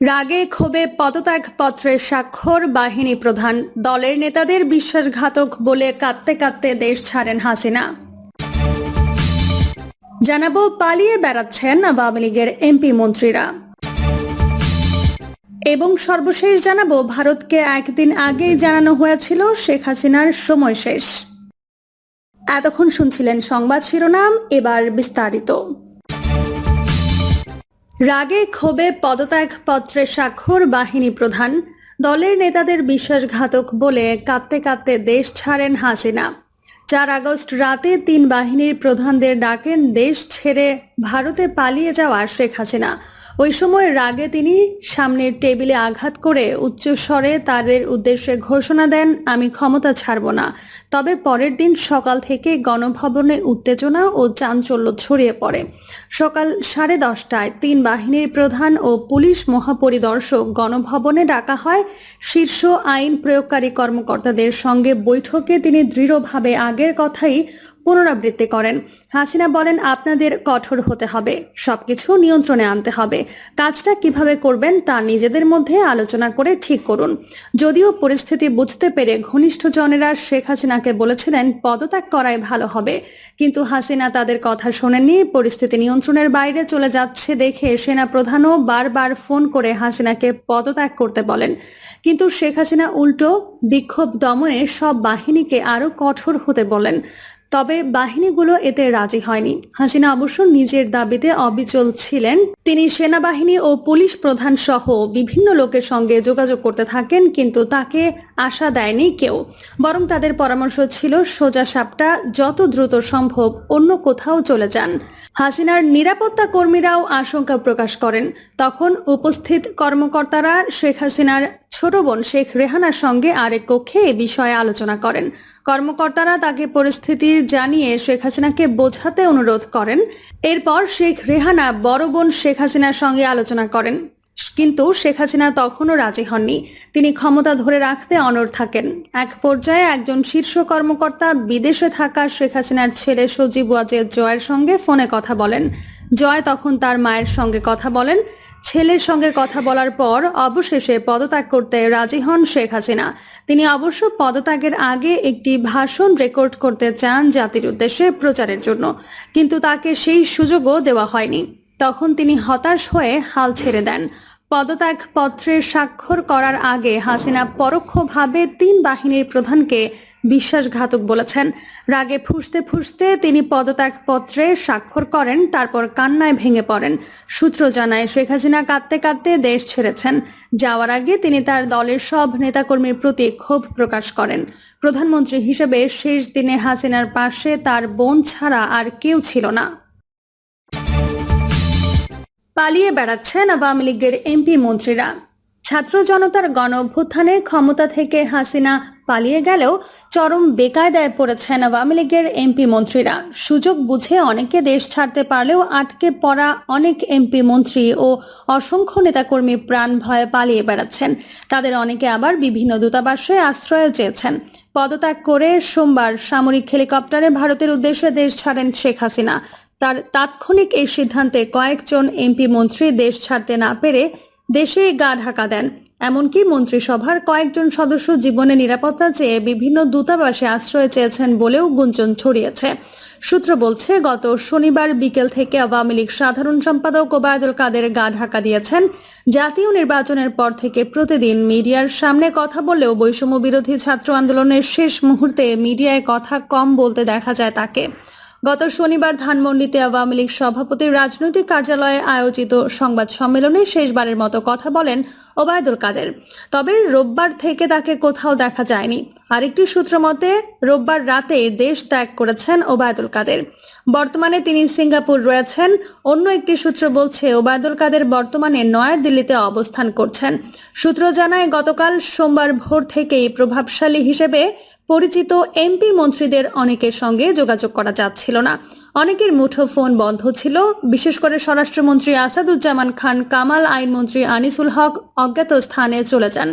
রাগে ক্ষোভে পদত্যাগ পত্রের স্বাক্ষর, বাহিনী প্রধান। দলের নেতাদের বিশ্বাসঘাতক বলে কাঁদতে কাঁদতে দেশ ছাড়েন হাসিনা। জানাব, পালিয়ে বেড়াচ্ছেন আওয়ামী লীগের এমপি মন্ত্রীরা। এবং সর্বশেষ জানাব, ভারতকে একদিন আগেই জানানো হয়েছিল শেখ হাসিনার সময় শেষ। এতক্ষণ শুনছিলেন সংবাদ শিরোনাম, এবার বিস্তারিত। রাগে ক্ষোভে পদত্যাগ পত্রে স্বাক্ষর বাহিনী প্রধান। দলের নেতাদের বিশ্বাসঘাতক বলে কাঁদতে কাঁদতে দেশ ছাড়েন হাসিনা। চার আগস্ট রাতে তিন বাহিনীর প্রধানদের ডাকেন দেশ ছেড়ে ভারতে পালিয়ে যাওয়া শেখ হাসিনা। ওই সময় রাগে তিনি সামনের টেবিলে আঘাত করে উচ্চস্বরে তাদের উদ্দেশ্যে ঘোষণা দেন, আমি ক্ষমতা ছাড়ব না। তবে পরের দিন সকাল থেকে গণভবনে উত্তেজনা ও চাঞ্চল্য ছড়িয়ে পড়ে। সকাল সাড়ে দশটায় তিন বাহিনীর প্রধান ও পুলিশ মহাপরিদর্শক গণভবনে ডাকা হয়। শীর্ষ আইন প্রয়োগকারী কর্মকর্তাদের সঙ্গে বৈঠকে তিনি দৃঢ়ভাবে আগের কথাই পুনরাবৃত্তি করেন। হাসিনা বলেন, আপনাদের কঠোর হতে হবে, সবকিছু নিয়ন্ত্রণে আনতে হবে। কাজটা কীভাবে করবেন তা নিজেদের মধ্যে আলোচনা করে ঠিক করুন। যদিও পরিস্থিতি বুঝতে পেরে ঘনিষ্ঠজনেরা শেখ হাসিনাকে বলেছিলেন, পদত্যাগ করাই ভালো হবে। কিন্তু হাসিনা তাদের কথা শোনেননি। পরিস্থিতি নিয়ন্ত্রণের বাইরে চলে যাচ্ছে দেখে সেনা প্রধানও বারবার ফোন করে হাসিনাকে পদত্যাগ করতে বলেন। কিন্তু শেখ হাসিনা উল্টো বিক্ষোভ দমনে সব বাহিনীকে আরও কঠোর হতে বলেন। তবে বাহিনীগুলো এতে রাজি হয়নি। হাসিনা অবশ্য নিজের দাবিতে অবিচল ছিলেন। তিনি সেনাবাহিনী ও পুলিশ প্রধান সহ বিভিন্ন লোকের সঙ্গে যোগাযোগ করতে থাকেন, কিন্তু তাকে আশা দেয়নি কেউ। বরং তাদের পরামর্শ ছিল, সোজা সাপটা যত দ্রুত সম্ভব অন্য কোথাও চলে যান। হাসিনার নিরাপত্তা কর্মীরাও আশঙ্কা প্রকাশ করেন। তখন উপস্থিত কর্মকর্তারা শেখ হাসিনার ছোট বোন শেখ রেহানার সঙ্গে আরেক কক্ষে এ বিষয়ে আলোচনা করেন। কর্মকর্তারা তাকে পরিস্থিতি জানিয়ে শেখ হাসিনাকে বোঝাতে অনুরোধ করেন। এরপর শেখ রেহানা বড় বোন শেখ হাসিনার সঙ্গে আলোচনা করেন। কিন্তু শেখ হাসিনা তখনও রাজি হননি। তিনি ক্ষমতা ধরে রাখতে অনড় থাকেন। এক পর্যায়ে একজন শীর্ষ কর্মকর্তা বিদেশে থাকা শেখ হাসিনার ছেলে সজীব ওয়াজেদ জয়ের সঙ্গে ফোনে কথা বলেন। জয় তখন তার মায়ের সঙ্গে কথা বলেন। ছেলের সঙ্গে কথা বলার পর অবশেষে পদত্যাগ করতে রাজি হন শেখ হাসিনা। তিনি অবশ্য পদত্যাগের আগে একটি ভাষণ রেকর্ড করতে চান জাতির উদ্দেশ্যে প্রচারের জন্য। কিন্তু তাকে সেই সুযোগও দেওয়া হয়নি। তখন তিনি হতাশ হয়ে হাল ছেড়ে দেন। পদত্যাগ পত্রের স্বাক্ষর করার আগে হাসিনা পরোক্ষভাবে তিন বাহিনীর প্রধানকে বিশ্বাসঘাতক বলেছেন। রাগে ফুসতে ফুসতে তিনি পদত্যাগ পত্রে স্বাক্ষর করেন, তারপর কান্নায় ভেঙে পড়েন। সূত্র জানায়, শেখ হাসিনা কাঁদতে কাঁদতে দেশ ছেড়েছেন। যাওয়ার আগে তিনি তার দলের সব নেতাকর্মীর প্রতি ক্ষোভ প্রকাশ করেন। প্রধানমন্ত্রী হিসেবে শেষ দিনে হাসিনার পাশে তার বোন ছাড়া আর কেউ ছিল না। পালিয়ে বেড়াচ্ছেন আওয়ামী লীগের এমপি মন্ত্রীরা। ছাত্র জনতার গণ অভ্যুত্থানে ক্ষমতা থেকে হাসিনা পালিয়ে গেলেও চরম বেকায়দায় পড়েছেন আওয়ামী লীগের এমপি মন্ত্রীরা। সুযোগ বুঝে অনেকে দেশ ছাড়তে পারলেও আটকে পড়া অনেক এমপি মন্ত্রী ও অসংখ্য নেতাকর্মী প্রাণ ভয়ে পালিয়ে বেড়াচ্ছেন। তাদের অনেকে আবার বিভিন্ন দূতাবাসে আশ্রয় চেয়েছেন। পদত্যাগ করে সোমবার সামরিক হেলিকপ্টারে ভারতের উদ্দেশ্যে দেশ ছাড়েন শেখ হাসিনা। তার তাৎক্ষণিক এই সিদ্ধান্তে কয়েকজন এমপি মন্ত্রী দেশ ছাড়তে না পেরে দেশে গা ঢাকা দেন। এমনকি মন্ত্রিসভার কয়েকজন সদস্য জীবনে নিরাপত্তা চেয়ে বিভিন্ন দূতাবাসে আশ্রয় চেয়েছেন বলেও গুঞ্জন ছড়িয়েছে। সূত্র বলছে, গত শনিবার বিকেল থেকে আওয়ামী লীগ সাধারণ সম্পাদক ওবায়দুল কাদের গা ঢাকা দিয়েছেন। জাতীয় নির্বাচনের পর থেকে প্রতিদিন মিডিয়ার সামনে কথা বললেও বৈষম্য বিরোধী ছাত্র আন্দোলনের শেষ মুহূর্তে মিডিয়ায় কথা কম বলতে দেখা যায় তাকে। গত শনিবার ধানমন্ডিতে আওয়ামী লীগ সভাপতির রাজনৈতিক কার্যালয়ে আয়োজিত সংবাদ সম্মেলনে শেষবারের মতো কথা বলেন ওবায়দুল কাদের। তবে রোববার থেকে তাকে কোথাও দেখা যায়নি। আরেকটি সূত্র মতে, রোববার রাতে দেশ ত্যাগ করেছেন ওবায়দুল কাদের। বর্তমানে তিনি সিঙ্গাপুর রয়েছেন। অন্য একটি সূত্র বলছে, ওবায়দুল কাদের বর্তমানে নয়াদিল্লিতে অবস্থান করছেন। সূত্র জানায়, গতকাল সোমবার ভোর থেকেই প্রভাবশালী হিসেবে পরিচিত এমপি মন্ত্রীদের অনেকের সঙ্গে যোগাযোগ করা যাচ্ছিল না। অনেকের মুঠো ফোন বন্ধ ছিল। বিশেষ করে স্বরাষ্ট্রমন্ত্রী আসাদুজ্জামান খান, কামাল আইনমন্ত্রী আনিসুল হক অজ্ঞাত স্থানে চলে যান।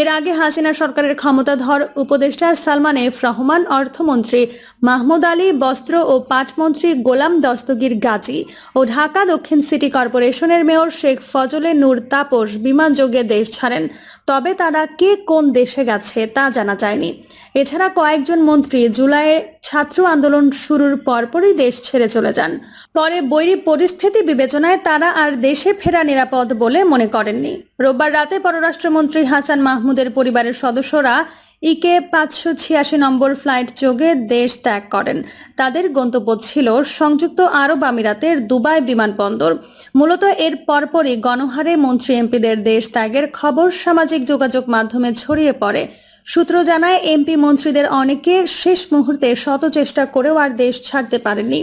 এর আগে হাসিনা সরকারের ক্ষমতাধর উপদেষ্টা সালমান এফ রহমান, অর্থমন্ত্রী মাহমুদ আলী, বস্ত্র ও পাটমন্ত্রী গোলাম দস্তগীর গাজী ও ঢাকা দক্ষিণ সিটি কর্পোরেশনের মেয়র শেখ ফজলে নূর তাপস বিমানযোগে দেশ ছাড়েন। তবে তারা কে কোন দেশে গেছে তা জানা যায়নি। এছাড়া কয়েকজন মন্ত্রী জুলাইয়ে ছাত্র আন্দোলন শুরুর পরপরই দেশ ছেড়ে চলে যান। পরে বৈরী পরিস্থিতি বিবেচনায় তারা আর দেশে ফেরা নিরাপদ বলে মনে করেননি। রোববার রাতে পররাষ্ট্রমন্ত্রী হাসান মাহমুদের পরিবারের সদস্যরা ইকে পাঁচশো ছিয়াশি নম্বর ফ্লাইট যোগে দেশ ত্যাগ করেন। তাদের গন্তব্য ছিল সংযুক্ত আরব আমিরাতের দুবাই বিমানবন্দর। মূলত এর পরপরই গণহারে মন্ত্রী এমপিদের দেশ ত্যাগের খবর সামাজিক যোগাযোগ মাধ্যমে ছড়িয়ে পড়ে। সূত্র জানায়, এমপি মন্ত্রীদের অনেকে শেষ মুহূর্তে শত চেষ্টা করেও আর দেশ ছাড়তে পারেনি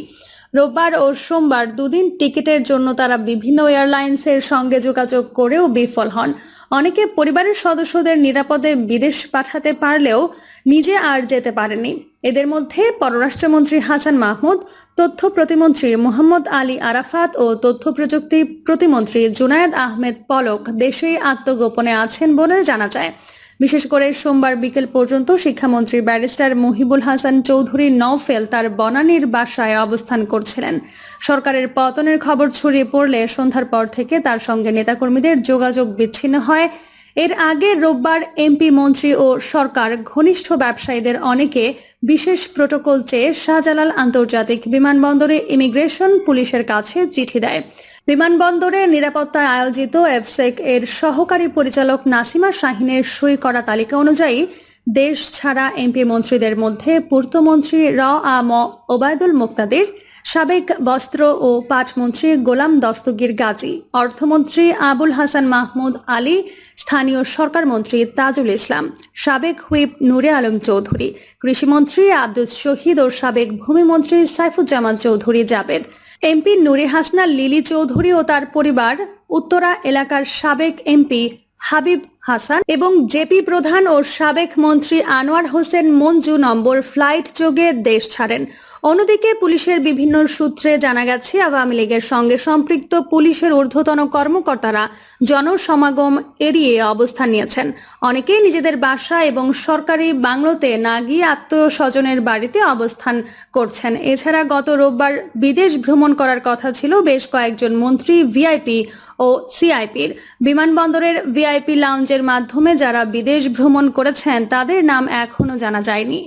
রোববার ও সোমবার দুদিন টিকিটের জন্য তারা বিভিন্ন এয়ারলাইন্সের সঙ্গে যোগাযোগ করেও বিফল হন। অনেকে পরিবারের সদস্যদের নিরাপদে বিদেশ পাঠাতে পারলেও নিজে আর যেতে পারেনি এদের মধ্যে পররাষ্ট্রমন্ত্রী হাসান মাহমুদ, তথ্য প্রতিমন্ত্রী মোহাম্মদ আলী আরাফাত ও তথ্য প্রযুক্তি প্রতিমন্ত্রী জুনায়েদ আহমেদ পলক দেশেই আত্মগোপনে আছেন বলে জানা যায়। বিশেষ করে সোমবার বিকেল পর্যন্ত শিক্ষামন্ত্রী ব্যারিস্টার মহিবুল হাসান চৌধুরী নওফেল তার বনানীর বাসায় অবস্থান করছিলেন। সরকারের পতনের খবর ছড়িয়ে পড়লে সন্ধ্যার পর থেকে তার সঙ্গে নেতাকর্মীদের যোগাযোগ বিচ্ছিন্ন হয়। এর আগে রোববার এমপি মন্ত্রী ও সরকার ঘনিষ্ঠ ব্যবসায়ীদের অনেকে বিশেষ প্রোটোকল চেয়ে শাহজালাল আন্তর্জাতিক বিমানবন্দরে ইমিগ্রেশন পুলিশের কাছে চিঠি দেয়। বিমানবন্দরে নিরাপত্তায় আয়োজিত এফসেক এর সহকারী পরিচালক নাসিমা শাহিনের সই করা তালিকা অনুযায়ী, দেশ ছাড়া এমপি মন্ত্রীদের মধ্যে পূর্তমন্ত্রী র আ ম ওবায়দুল মোক্তাদির, সাবেক বস্ত্র ও পাটমন্ত্রী গোলাম দস্তগীর গাজী, অর্থমন্ত্রী আবুল হাসান মাহমুদ আলী, স্থানীয় সরকার মন্ত্রী তাজুল ইসলাম, সাবেক হুইপ নূরে আলম চৌধুরী, কৃষিমন্ত্রী আব্দুল শহীদ ও সাবেক ভূমিমন্ত্রী সাইফুজ্জামান চৌধুরী জাবেদ। এমপি নুরে হাসনা লিলি চৌধুরী ও তার পরিবার উত্তরা এলাকার সাবেক এমপি হাবিব হাসান এবং জেপি প্রধান ও সাবেক মন্ত্রী আনোয়ার হোসেন মঞ্জু নম্বর ফ্লাইট যোগে দেশ ছাড়েন। অন্যদিকে পুলিশের বিভিন্ন সূত্রে জানা গেছে, আওয়ামী লীগের সঙ্গে সম্পৃক্ত পুলিশের ঊর্ধ্বতন কর্মকর্তারা জনসমাগম এড়িয়ে অবস্থান নিয়েছেন। অনেকেই নিজেদের বাসা এবং সরকারি বাংলোতে না গিয়ে আত্মীয় স্বজনের বাড়িতে অবস্থান করছেন। এছাড়া গত রোববার বিদেশ ভ্রমণ করার কথা ছিল বেশ কয়েকজন মন্ত্রী, ভিআইপি ও সিআইপির। বিমানবন্দরের ভিআইপি লাউঞ্জের মাধ্যমে যারা বিদেশ ভ্রমণ করেছেন, তাদের নাম এখনও জানা যায়নি।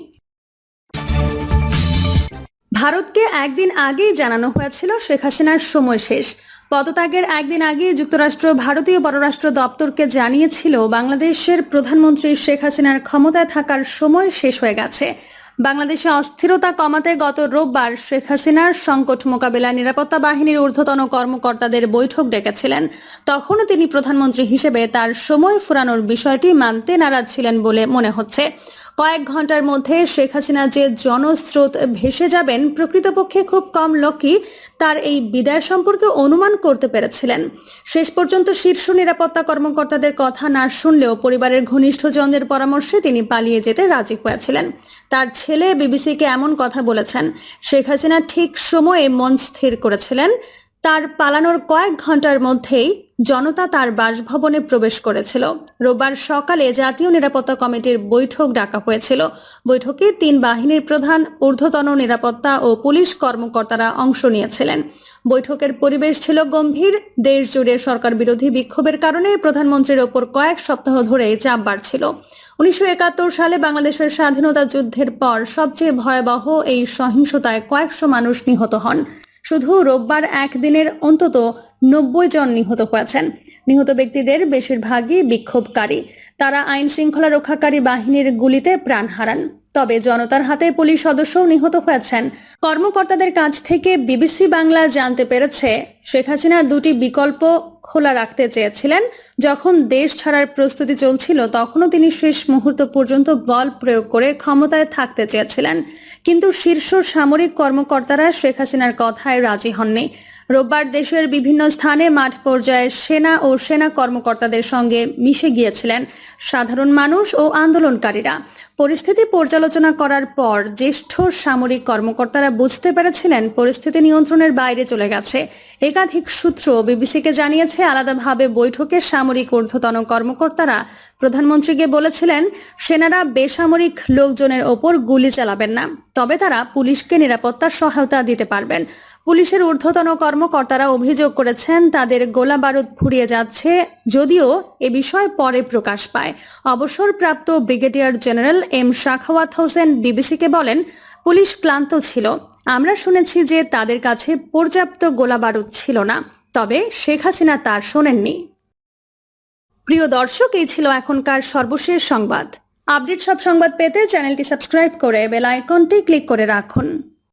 ভারতকে একদিন আগেই জানানো হয়েছিল শেখ হাসিনার সময় শেষ। পদত্যাগের একদিন আগে যুক্তরাষ্ট্র ভারতীয় পররাষ্ট্র দপ্তরকে জানিয়েছিল, বাংলাদেশের প্রধানমন্ত্রী শেখ হাসিনার ক্ষমতায় থাকার সময় শেষ হয়ে গেছে। বাংলাদেশে অস্থিরতা কমাতে গত রোববার শেখ হাসিনার সংকট মোকাবেলা নিরাপত্তা বাহিনীর ঊর্ধ্বতন কর্মকর্তাদের বৈঠক ডেকেছিলেন। তখন তিনি প্রধানমন্ত্রী হিসেবে তার সময় ফুরানোর বিষয়টি মানতে নারাজ ছিলেন বলে মনে হচ্ছে। কয়েক ঘণ্টার মধ্যে শেখ হাসিনা যে জনস্রোত ভেসে যাবেন, প্রকৃতপক্ষে খুব কম লোকই তার এই বিদায় সম্পর্কে অনুমান করতে পেরেছিলেন। শেষ পর্যন্ত শীর্ষ নিরাপত্তা কর্মকর্তাদের কথা না শুনলেও পরিবারের ঘনিষ্ঠজনদের পরামর্শে তিনি পালিয়ে যেতে রাজি হয়েছিলেন। তার ছেলে বিবিসিকে এমন কথা বলেছেন, শেখ হাসিনা ঠিক সময়ে মন স্থির করেছিলেন। তার পালানোর কয়েক ঘণ্টার মধ্যেই জনতা তার বাসভবনে প্রবেশ করেছিল। রোববার সকালে জাতীয় নিরাপত্তা কমিটির বৈঠক ডাকা হয়েছিল। বৈঠকে তিন বাহিনীর প্রধান, ঊর্ধ্বতন নিরাপত্তা ও পুলিশ কর্মকর্তারা অংশ নিয়েছিলেন। বৈঠকের পরিবেশ ছিল গম্ভীর। দেশ জুড়ে সরকার বিরোধী বিক্ষোভের কারণে প্রধানমন্ত্রীর ওপর কয়েক সপ্তাহ ধরে চাপ বাড়ছিল। উনিশশো একাত্তর সালে বাংলাদেশের স্বাধীনতা যুদ্ধের পর সবচেয়ে ভয়াবহ এই সহিংসতায় কয়েকশো মানুষ নিহত হন। শুধু রোববার একদিনের অন্তত নব্বই জন নিহত হয়েছেন। নিহত ব্যক্তিদের বেশিরভাগই বিক্ষোভকারী। তারা আইন শৃঙ্খলা রক্ষাকারী বাহিনীর গুলিতে প্রাণ হারান। তবে জনতার হাতে পুলিশ সদস্যও নিহত হয়েছেন। কর্মকর্তাদের কাছ থেকে বিবিসি বাংলা জানতে পেরেছে, শেখ হাসিনা দুটি বিকল্প খোলা রাখতে চেয়েছিলেন। যখন দেশ ছাড়ার প্রস্তুতি চলছিল, তখনও তিনি শেষ মুহূর্ত পর্যন্ত বল প্রয়োগ করে ক্ষমতায় থাকতে চেয়েছিলেন। কিন্তু শীর্ষ সামরিক কর্মকর্তারা শেখ হাসিনার কথায় রাজি হননি। রোববার দেশের বিভিন্ন স্থানে মাঠ পর্যায়ে সেনা ও সেনা কর্মকর্তাদের সঙ্গে মিশে গিয়েছিলেন সাধারণ মানুষ ও আন্দোলনকারীরা। পরিস্থিতি পর্যালোচনা করার পর জ্যেষ্ঠ সামরিক কর্মকর্তারা বুঝতে পেরেছিলেন পরিস্থিতি নিয়ন্ত্রণের বাইরে চলে গেছে। একাধিক সূত্র বিবিসিকে জানিয়েছে, আলাদাভাবে বৈঠকে সামরিক ঊর্ধ্বতন কর্মকর্তারা প্রধানমন্ত্রীকে বলেছিলেন, সেনারা বেসামরিক লোকজনের ওপর গুলি চালাবেন না, তবে তারা পুলিশকে নিরাপত্তার সহায়তা দিতে পারবেন। পুলিশের ঊর্ধ্বতন কর্মকর্তারা অভিযোগ করেছেন, তাদের গোলা বারুদ ফুরিয়ে যাচ্ছে, যদিও এ বিষয় পরে প্রকাশ পায়। অবসরপ্রাপ্ত brigadier general M Shakhawat Hossain বিবিসিকে বলেন, পুলিশ ক্লান্ত ছিল। আমরা শুনেছি যে তাদের কাছে পর্যাপ্ত গোলা বারুদ ছিল না, তবে শেখ হাসিনা তার শোনেননি। প্রিয় দর্শক, এই ছিল এখনকার সর্বশেষ সংবাদ। আপডেট সব সংবাদ পেতে চ্যানেলটি সাবস্ক্রাইব করে বেল আইকনটি ক্লিক করে রাখুন।